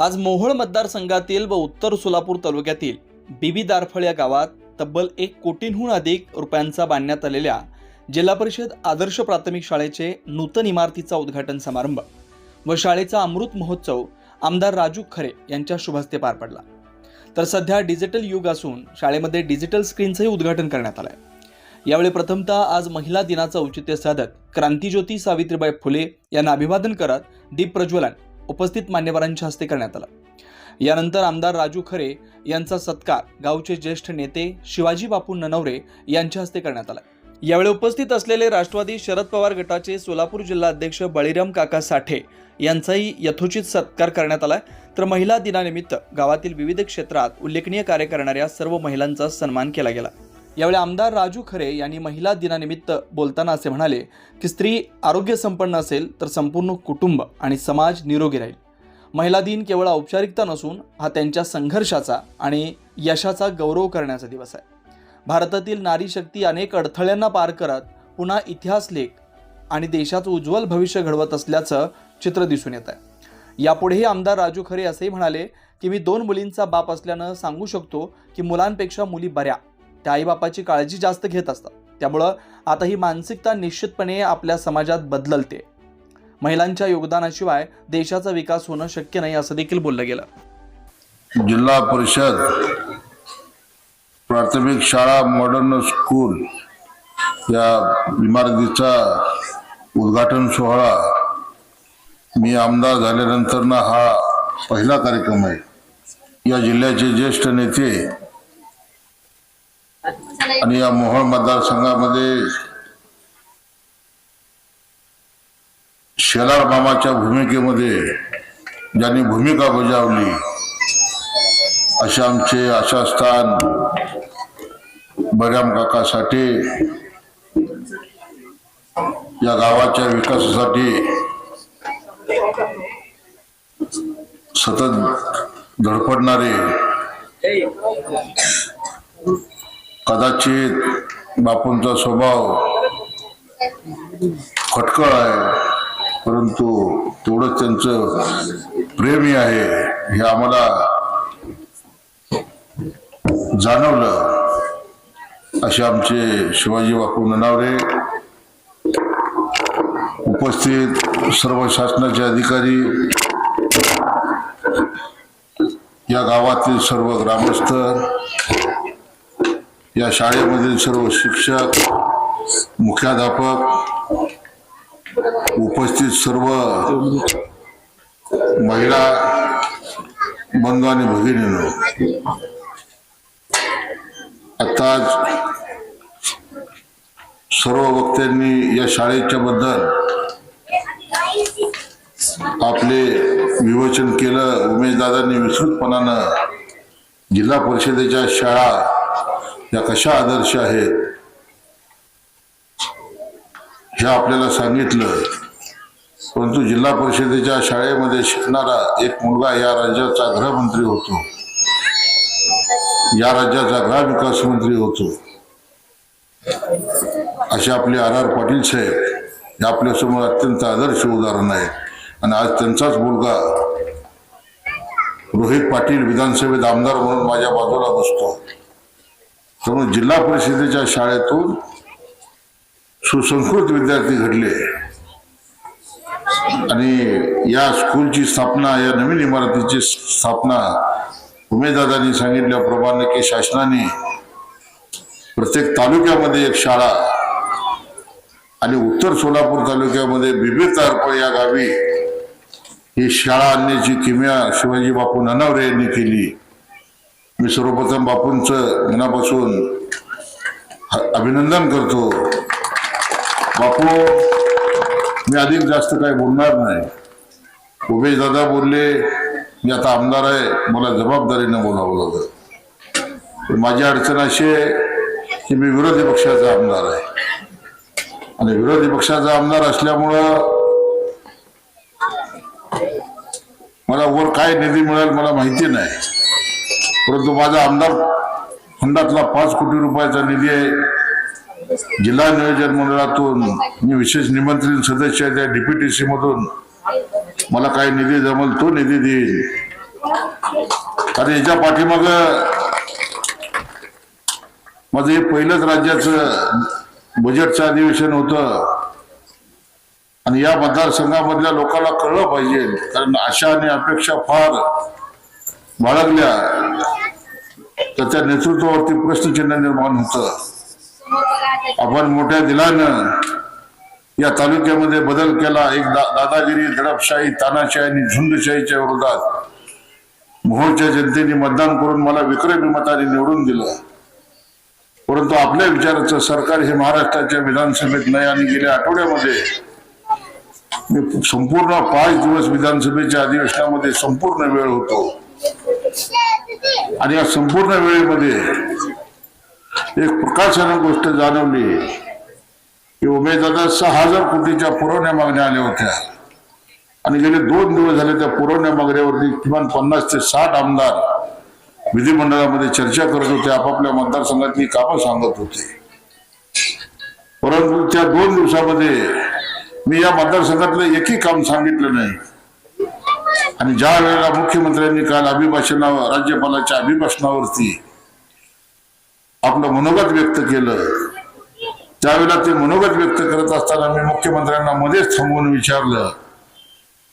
आज मोहोळ मतदारसंघातील व उत्तर सोलापूर तालुक्यातील बीबी दारफळ या गावात तब्बल एक कोटींहून अधिक रुपयांचा बांधण्यात आलेल्या जिल्हा परिषद आदर्श प्राथमिक शाळेचे नूतन इमारतीचा उद्घाटन समारंभ व शाळेचा अमृत महोत्सव आमदार राजू खरे यांच्या शुभहस्ते पार पडला. तर सध्या डिजिटल युग असून शाळेमध्ये डिजिटल स्क्रीनचंही उद्घाटन करण्यात आलं आहे यावेळी प्रथमतः आज महिला दिनाचं औचित्य साधत क्रांतीज्योती सावित्रीबाई फुले यांना अभिवादन करत दीप प्रज्वलन उपस्थित मान्यवरांच्या हस्ते करण्यात आला. यानंतर आमदार राजू खरे यांचा सत्कार गावचे ज्येष्ठ नेते शिवाजी बापू ननवरे यांच्या हस्ते करण्यात आला. यावेळी उपस्थित असलेले राष्ट्रवादी शरद पवार गटाचे सोलापूर जिल्हा अध्यक्ष बळीराम काका साठे यांचाही यथोचित सत्कार करण्यात आला तर महिला दिनानिमित्त गावातील विविध क्षेत्रात उल्लेखनीय कार्य करणाऱ्या सर्व महिलांचा सन्मान केला गेला. यावेळी आमदार राजू खरे यांनी महिला दिनानिमित्त बोलताना असे म्हणाले की स्त्री आरोग्य संपन्न असेल तर संपूर्ण कुटुंब आणि समाज निरोगी राहील. महिला दिन केवळ औपचारिकता नसून हा त्यांच्या संघर्षाचा आणि यशाचा गौरव करण्याचा दिवस आहे. भारतातील नारी शक्ती अनेक अडथळ्यांना पार करत पुन्हा इतिहास लेख आणि देशाचं उज्ज्वल भविष्य घडवत असल्याचं चित्र दिसून येत आहे. यापुढेही आमदार राजू खरे असेही म्हणाले की मी दोन मुलींचा बाप असल्यानं सांगू शकतो की मुलांपेक्षा मुली बऱ्या त्या आईबापाची काळजी जास्त घेत असतात. त्यामुळं आता ही मानसिकता निश्चितपणे आपल्या समाजात बदलते. महिलांच्या योगदानाशिवाय देशाचा विकास होणं शक्य नाही असं देखील बोललं गेलं. जिल्हा परिषद प्राथमिक शाळा मॉडर्न स्कूल या इमारतीचा उद्घाटन सोहळा मी आमदार झाल्यानंतरनं हा पहिला कार्यक्रम आहे. या जिल्ह्याचे ज्येष्ठ नेते आणि या मोहोळ मतदारसंघामध्ये शेलार मामाच्या भूमिकेमध्ये ज्यांनी भूमिका बजावली असे आमचे आशास्थान बऱ्याम काका साठे या गावाच्या विकासासाठी सतत धडपडणारे कदाचित बापूंचा स्वभाव खटकळ आहे परंतु तेवढंच त्यांचं प्रेमी आहे हे आम्हाला जाणवलं. असे आमचे शिवाजी बापू ननावरे उपस्थित सर्व शासनाचे अधिकारी या गावातील सर्व ग्रामस्थ या शाळेमधील सर्व शिक्षक मुख्याध्यापक उपस्थित सर्व महिला बंधू आणि भगिनी आताच सर्व वक्त्यांनी या शाळेच्या बद्दल आपले विवेचन केलं. उमेशदादांनी विस्तृतपणानं जिल्हा परिषदेच्या शाळा या कशा आदर्श आहेत? हे आपल्याला सांगितलं. परंतु जिल्हा परिषदेच्या शाळेमध्ये शिकणारा एक मुलगा या राज्याचा गृहमंत्री होतो. या राज्याचा ग्रामविकास मंत्री होतो. असे आपले आर आर पाटील साहेब हे आपल्यासमोर अत्यंत आदर्श उदाहरण आहे. आणि आज त्यांचाच मुलगा रोहित पाटील विधानसभेत आमदार म्हणून माझ्या बाजूला बसतो. त्यामुळे जिल्हा परिषदेच्या शाळेतून सुसंस्कृत विद्यार्थी घडले. आणि या स्कूलची स्थापना या नवीन इमारतीची स्थापना उमेददादांनी सांगितल्याप्रमाणे की शासनाने प्रत्येक तालुक्यामध्ये एक शाळा आणि उत्तर सोलापूर तालुक्यामध्ये बिबी तारपळ या गावी ही शाळा आणण्याची किमया शिवाजी बापू ननावरे यांनी केली. मी सर्वप्रथम बापूंचं मनापासून अभिनंदन करतो. बापू मी अधिक जास्त काही बोलणार नाही. उमेश दादा बोलले मी आता आमदार आहे मला जबाबदारीनं बोलावं लागतं पण माझी अडचण अशी आहे की मी विरोधी पक्षाचा आमदार आहे. आणि विरोधी पक्षाचा आमदार असल्यामुळं मला वर काय निधी मिळेल मला माहिती नाही. परंतु माझा आमदार फंडातला पाच कोटी रुपयाचा निधी आहे. जिल्हा नियोजन मंडळातून मी विशेष निमंत्रित सदस्य त्या डीपीटीसी मधून. मला काही निधी जमल तो निधी देईल कारण याच्या पाठीमाग माझं हे पहिलंच राज्याचं बजेटचं अधिवेशन होतं. आणि या मतदारसंघामधल्या लोकांना कळलं पाहिजे. कारण आशा आणि अपेक्षा फार बाळगल्या. तर त्या नेतृत्वावरती प्रश्नचिन्ह निर्माण होतं. आपण मोठ्या दिलानं या तालुक्यामध्ये बदल केला. एक दा, दादागिरी दडपशाही तानाशाही आणि झुंडशाहीच्या विरोधात मोहोळच्या जनतेने मतदान करून मला विक्रमी मताने निवडून दिलं. परंतु आपल्या विचाराचं सरकार हे महाराष्ट्राच्या विधानसभेत नाही आणि गेल्या आठवड्यामध्ये मी संपूर्ण पाच दिवस विधानसभेच्या अधिवेशनामध्ये संपूर्ण वेळ होतो. आणि या संपूर्ण वेळेमध्ये एक प्रकाशन गोष्ट जाणवली की उमेदवार सहा हजार कोटीच्या पुरवण्या मागण्या आल्या होत्या. आणि गेले दोन दिवस झाले त्या पुरवण्या मागण्यावरती किमान पन्नास ते साठ आमदार विधिमंडळामध्ये चर्चा करत होते आपापल्या मतदारसंघातली कामं सांगत होते. परंतु त्या दोन दिवसामध्ये मी या मतदारसंघातलं एकही काम सांगितलं नाही. आणि ज्या वेळेला मुख्यमंत्र्यांनी काल अभिभाषणावर राज्यपालाच्या अभिभाषणावरती आपलं मनोगत व्यक्त केलं त्यावेळेला ते मनोगत व्यक्त करत असताना मी मुख्यमंत्र्यांना मध्येच थांबवून विचारलं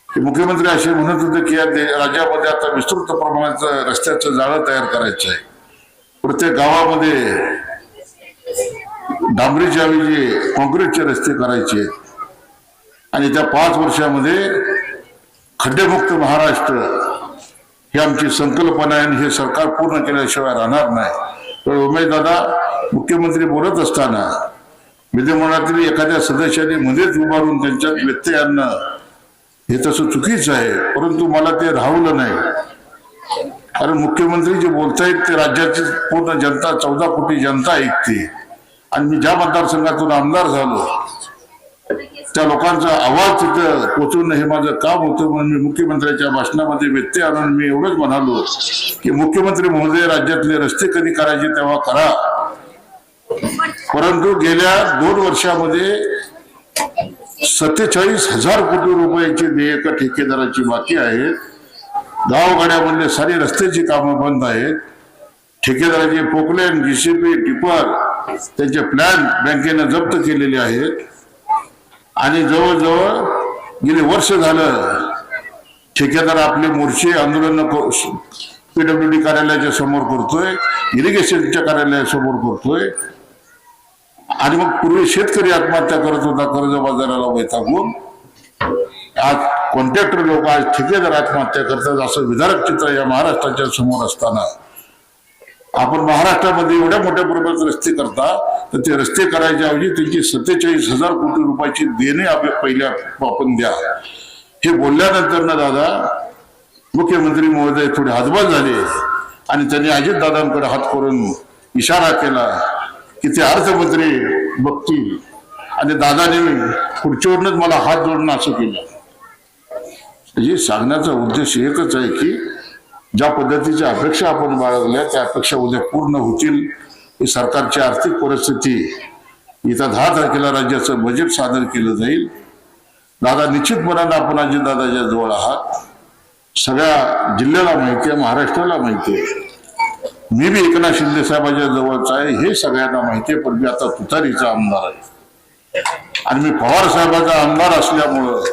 की मुख्यमंत्री असे म्हणत होते की या राज्यामध्ये आता विस्तृत प्रमाणात रस्त्याचं जाळं तयार करायचं आहे. प्रत्येक गावामध्ये डांबरीच्या ऐवजी काँक्रीटचे रस्ते करायचे आणि त्या पाच वर्षामध्ये खड्डेमुक्त महाराष्ट्र ही आमची संकल्पना आहे आणि हे सरकार पूर्ण केल्याशिवाय राहणार नाही. तर उमेश दादा मुख्यमंत्री बोलत असताना विधिमंडळातील एखाद्या सदस्याने मध्येच उभारून त्यांच्यात व्यत्यय आणणं हे तसं चुकीचं आहे परंतु मला ते राहवलं नाही. कारण मुख्यमंत्री जे बोलतायत ते राज्याची पूर्ण जनता चौदा कोटी जनता ऐकते. आणि मी ज्या मतदारसंघातून आमदार झालो त्या लोकांचा आवाज तिथं पोचवणं हे माझं काम होतं. म्हणून मी मुख्यमंत्र्यांच्या भाषणामध्ये व्यत्यय आणून मी एवढंच म्हणालो की मुख्यमंत्री महोदय राज्यातले रस्ते कधी करायचे तेव्हा करा. परंतु गेल्या दोन वर्षामध्ये सत्तेचाळीस हजार कोटी रुपयाची देयक ठेकेदाराची बाकी आहेत. गावगाड्यामधले सारी रस्त्याची कामं बंद आहेत. ठेकेदाराचे पोकलेन जीसीपी टिपर त्यांचे प्लॅन बँकेनं जप्त केलेले आहेत. आणि जवळजवळ गेले वर्ष झालं ठेकेदार आपले मोर्चे आंदोलन पीडब्ल्यू डी कार्यालयाच्या समोर करतोय इरिगेशनच्या कार्यालयासमोर करतोय. आणि मग पूर्वी शेतकरी आत्महत्या करत होता कर्ज बाजाराला वैतागून. आज कॉन्ट्रॅक्टर लोक आज ठेकेदार आत्महत्या करतात असं विदारक चित्र या महाराष्ट्राच्या समोर असताना. आपण महाराष्ट्रामध्ये एवढ्या मोठ्या प्रमाणात रस्ते करता तर ते रस्ते करायच्या ऐवजी त्यांची सत्तेचाळीस हजार कोटी रुपयाची देणे आपल्या पहिल्या आपण द्या. हे बोलल्यानंतर ना दादा मुख्यमंत्री महोदय थोडे हातबाद झाले आणि त्यांनी अजितदादांकडे हात करून इशारा केला की ते अर्थमंत्री बघतील. आणि दादाने खुर्चीवरूनच मला हात जोडणं असं केलं. हे सांगण्याचा उद्देश एकच आहे की ज्या पद्धतीच्या अपेक्षा आपण बाळगल्या त्या अपेक्षा उद्या पूर्ण होतील. ही सरकारची आर्थिक परिस्थिती इथं दहा तारखेला राज्याचं बजेट सादर केलं जाईल. दादा निश्चितपणानं आपण अजित दादाच्या जवळ आहात. सगळ्या जिल्ह्याला माहिती आहे महाराष्ट्राला माहिती आहे. मी बी एकनाथ शिंदे साहेबाच्या जवळचा आहे हे सगळ्यांना माहिती आहे पण मी आता तुतारीचा आमदार आहे. आणि मी पवार साहेबाचा आमदार असल्यामुळं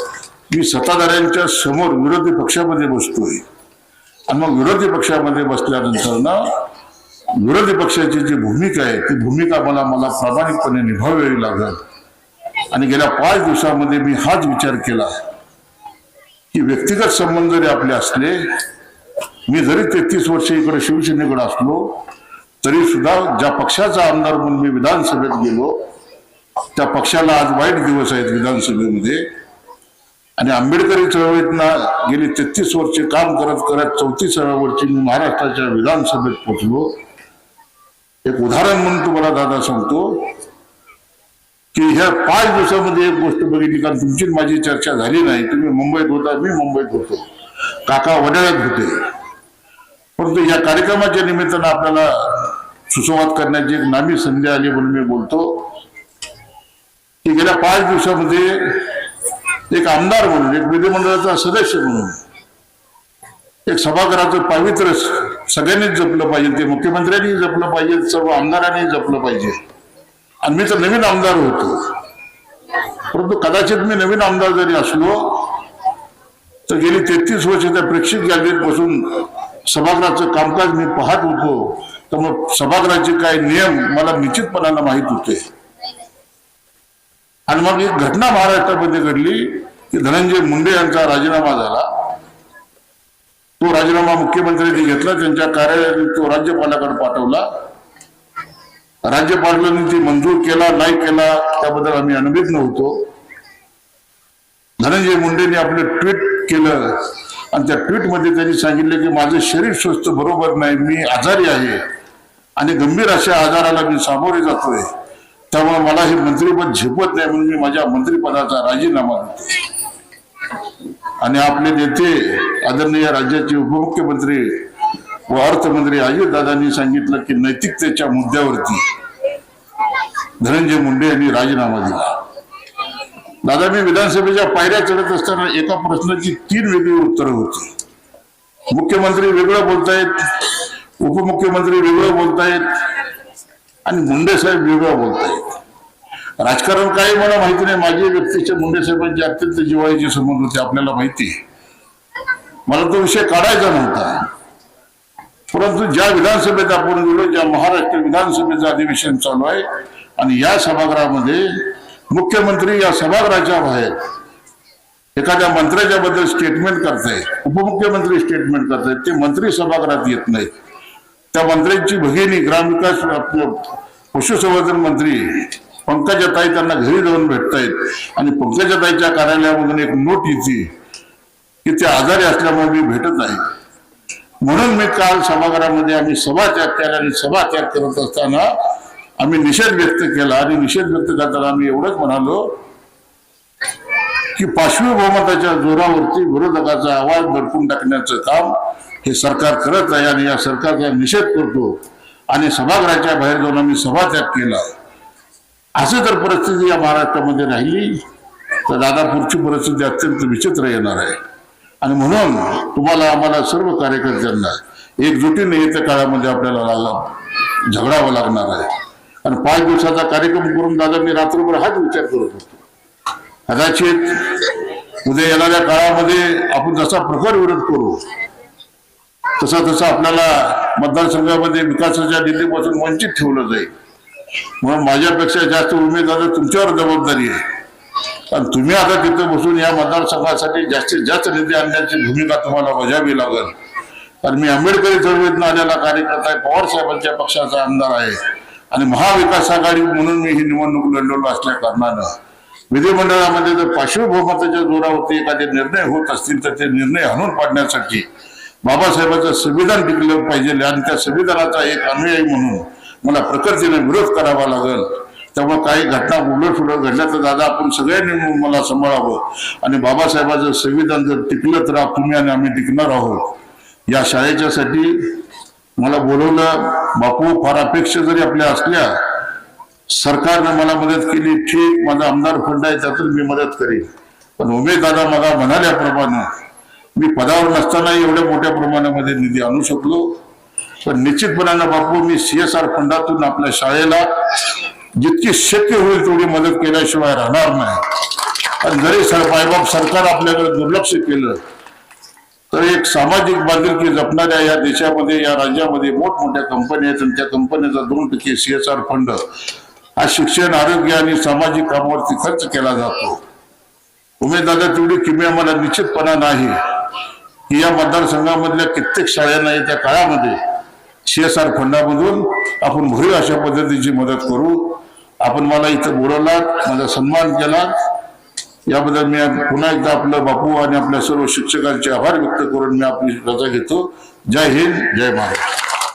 मी सत्ताधाऱ्यांच्या समोर विरोधी पक्षामध्ये बसतोय. आणि मग विरोधी पक्षामध्ये बसल्यानंतर ना विरोधी पक्षाची जी भूमिका आहे ती भूमिका मला मला प्रामाणिकपणे निभावावी लागल. आणि गेल्या पाच दिवसामध्ये मी हाच विचार केला की व्यक्तिगत संबंध जरी आपले असले मी जरी तेहतीस वर्ष इकडे शिवसेनेकडे असलो तरी सुद्धा ज्या पक्षाचा आमदार म्हणून मी विधानसभेत गेलो त्या पक्षाला आज वाईट दिवस आहेत विधानसभेमध्ये. आणि आंबेडकरी चळवळीतनं गेली तेहतीस वर्षे काम करत करत चौतीसाव्या वर्षी मी महाराष्ट्राच्या विधानसभेत पोचलो एक उदाहरण म्हणून तुम्हाला दादा सांगतो की ह्या पाच दिवसामध्ये एक गोष्ट बघितली कारण तुमची माझी चर्चा झाली नाही. तुम्ही मुंबईत होता मी मुंबईत होतो. काका वडाळ्यात होते. परंतु या कार्यक्रमाच्या निमित्तानं आपल्याला सुसंवाद करण्याची एक नामी संधी आली म्हणून मी बोलतो की गेल्या पाच दिवसामध्ये एक आमदार म्हणून एक विधिमंडळाचा सदस्य म्हणून एक सभागृहाचं पावित्र्य सगळ्यांनीच जपलं पाहिजे ते मुख्यमंत्र्यांनी जपलं पाहिजे सर्व आमदारांनी जपलं पाहिजे. आणि मी तर नवीन आमदार होतो. परंतु कदाचित मी नवीन आमदार जरी असलो तर गेली तेहतीस वर्ष त्या प्रेक्षित गॅलरीत बसून सभागृहाचं कामकाज मी पाहत होतो. तर मग सभागृहाचे काय नियम मला निश्चितपणानं माहीत होते. आणि मग एक घटना महाराष्ट्रामध्ये घडली की धनंजय मुंडे यांचा राजीनामा झाला. तो राजीनामा मुख्यमंत्र्यांनी घेतला त्यांच्या कार्यालयाने तो राज्यपालाकडे पाठवला. राज्यपालांनी ती मंजूर केला नाही केला त्याबद्दल आम्ही अनभिज्ञ नव्हतो धनंजय मुंडेंनी आपलं ट्विट केलं आणि त्या ट्विटमध्ये त्यांनी सांगितलं की माझं शरीर स्वस्थ बरोबर नाही मी आजारी आहे. आणि गंभीर अशा आजाराला मी सामोरे जातोय. त्यामुळे मला हे मंत्रीपद झेपत नाही म्हणून मी माझ्या मंत्रिपदाचा राजीनामा देतो. आणि आपले नेते आदरणीय राज्याचे उपमुख्यमंत्री व अर्थमंत्री अजितदादांनी सांगितलं की नैतिकतेच्या मुद्द्यावरती धनंजय मुंडे यांनी राजीनामा दिला. दादा मी विधानसभेच्या पायऱ्या चढत असताना एका प्रश्नाची तीन वेगळी उत्तरं होती. मुख्यमंत्री वेगळं बोलतायत उपमुख्यमंत्री वेगळं बोलतायत आणि मुंडे साहेब वेगळं बोलतायत. राजकारण काही मला माहिती नाही. माझी व्यक्तीच्या मुंडे साहेबांची अत्यंत जिवाळीचे संबंध होते आपल्याला माहिती आहे. मला तो विषय काढायचा नव्हता. परंतु ज्या विधानसभेत आपण गेलो ज्या महाराष्ट्र विधानसभेचं अधिवेशन चालू आहे आणि या सभागृहामध्ये मुख्यमंत्री या सभागृहाच्या बाहेर एखाद्या मंत्र्याच्या बद्दल स्टेटमेंट करतायत उपमुख्यमंत्री स्टेटमेंट करतायत ते मंत्री सभागृहात येत नाहीत. त्या मंत्र्यांची भगिनी ग्रामविकास पशुसंवर्धन मंत्री पंकजाताई त्यांना घरी जाऊन भेटतायत. आणि पंकजाताईच्या कार्यालयामधून एक नोट येते की ते आजारी असल्यामुळे मी भेटत आहे म्हणून मी काल सभागृहामध्ये आम्ही सभात्याग केला आणि सभात्याग करत असताना आम्ही निषेध व्यक्त केला आणि निषेध व्यक्त करताना आम्ही एवढंच म्हणालो की पाशवी बहुमताच्या जोरावरती विरोधकाचा आवाज भरपून टाकण्याचं काम हे सरकार करत आहे आणि या सरकारचा निषेध करतो आणि सभागृहाच्या बाहेर जाऊन आम्ही सभात्याग केला. असं जर परिस्थिती या महाराष्ट्रामध्ये राहिली तर दादापूरची परिस्थिती अत्यंत विचित्र येणार आहे. आणि म्हणून तुम्हाला आम्हाला सर्व कार्यकर्त्यांना एकजुटीने येत्या काळामध्ये आपल्याला लागा झगडावं लागणार आहे. आणि पाच दिवसाचा कार्यक्रम करून दादा मी रात्रभर हाच विचार करत होतो. कदाचित उद्या येणाऱ्या काळामध्ये आपण जसा प्रखर विरोध करू तसा तसा आपल्याला मतदारसंघामध्ये विकासाच्या निधीपासून वंचित ठेवलं जाईल. म्हणून माझ्यापेक्षा जास्त उमेदवार तुमच्यावर जबाबदारी आहे. आणि तुम्ही आता तिथं बसून या मतदारसंघासाठी जास्तीत जास्त निधी आणण्याची भूमिका तुम्हाला बजावी लागेल. कारण मी आंबेडकरी चळवळीतून आलेला कार्यकर्ता आहे पवार साहेबांच्या पक्षाचा आमदार आहे. आणि महाविकास आघाडी म्हणून मी ही निवडणूक लढवलो असल्या कारणानं. विधिमंडळामध्ये जर पार्श्वभूमताच्या जोरावरती एखादे निर्णय होत असतील तर ते निर्णय हाणून पाडण्यासाठी बाबासाहेबांचं संविधान टिकलं पाहिजे आणि त्या संविधानाचा एक अनुयायी म्हणून मला प्रकृतीने विरोध करावा लागेल. त्यामुळे काही घटना उलट सुलट घडल्या तर दादा आपण सगळ्यांनी मिळून मला सांभाळावं. आणि बाबासाहेबांचं संविधान जर टिकलं तर तुम्ही आणि आम्ही टिकणार आहोत. या शाळेच्यासाठी मला बोलवलं. बापू फार अपेक्षा जरी आपल्या असल्या सरकारनं मला मदत केली. ठीक माझा आमदार फंड आहे त्यातून मी मदत करेन. पण उमेद दादा मला म्हणाल्याप्रमाणे मी पदावर नसताना एवढ्या मोठ्या प्रमाणामध्ये निधी आणू शकलो. पण निश्चितपणानं बापू मी सीएसआर फंडातून आपल्या शाळेला जितकी शक्य होईल तेवढी मदत केल्याशिवाय राहणार नाही. आणि जरी सर मायबाप सरकार आपल्याकडे दुर्लक्ष केलं तर एक सामाजिक बांधिलकी जपणाऱ्या या देशामध्ये या राज्यामध्ये मोठमोठ्या कंपन्या आहेत आणि त्या कंपन्याचा दोन टक्के सीएसआर फंड हा शिक्षण आरोग्य आणि सामाजिक कामावरती खर्च केला जातो. उमेदवार तेवढी किमया मला निश्चितपणा नाही. की या मतदारसंघामधल्या कित्येक शाळांना येत्या काळामध्ये सी एस आर फंडामधून आपण भरीव अशा पद्धतीची मदत करू. आपण मला इथं बोलवलात माझा सन्मान केला. याबद्दल मी पुन्हा एकदा आपलं बापू आणि आपल्या सर्व शिक्षकांचे आभार व्यक्त करून मी आपली रजा घेतो. जय हिंद जय महाराष्ट्र.